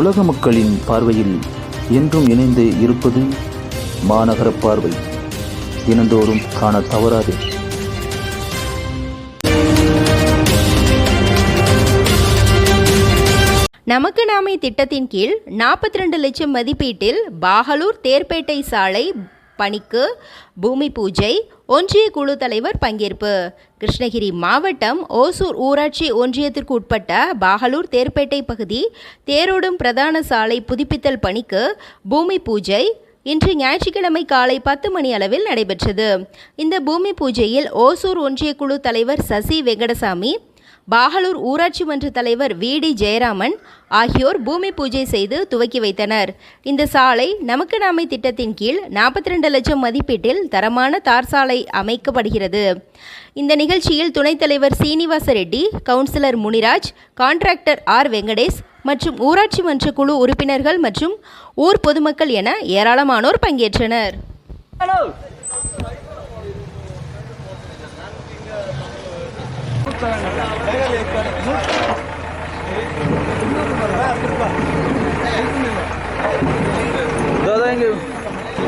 உலக மக்களின் பார்வையில் என்றும் இணைந்து இருப்பது மாநகர பார்வை. தினந்தோறும் காண தவறாது. நமக்கு நாமே திட்டத்தின் கீழ் நாற்பத்தி ரெண்டு லட்சம் மதிப்பீட்டில் பாகலூர் தேர்பேட்டை சாலை பணிக்கு பூமி பூஜை ஒன்றிய குழு தலைவர் பங்கேற்பு. கிருஷ்ணகிரி மாவட்டம் ஓசூர் ஊராட்சி ஒன்றியத்திற்கு உட்பட்ட பாகலூர் தேர்பேட்டை பகுதி தேரோடும் பிரதான சாலை புதுப்பித்தல் பணிக்கு பூமி பூஜை இன்று ஞாயிற்றுக்கிழமை காலை பத்து மணி அளவில் நடைபெற்றது. இந்த பூமி பூஜையில் ஓசூர் ஒன்றிய குழு தலைவர் சசி வெங்கடசாமி பாகலூர் ஊராட்சி மன்ற தலைவர் வி டி ஜெயராமன் ஆகியோர் பூமி பூஜை செய்து துவக்கி வைத்தனர். இந்த சாலை நமக்கு நாமை திட்டத்தின் கீழ் நாற்பத்தி ரெண்டு லட்சம் மதிப்பீட்டில் தரமான தார் சாலை அமைக்கப்படுகிறது. இந்த நிகழ்ச்சியில் துணைத் தலைவர் Srinivasa Reddy councillor Muniraj contractor R. Venkatesh மற்றும் ஊராட்சி மன்ற குழு உறுப்பினர்கள் மற்றும் ஊர் பொதுமக்கள் என ஏராளமானோர் பங்கேற்றனர். Hello.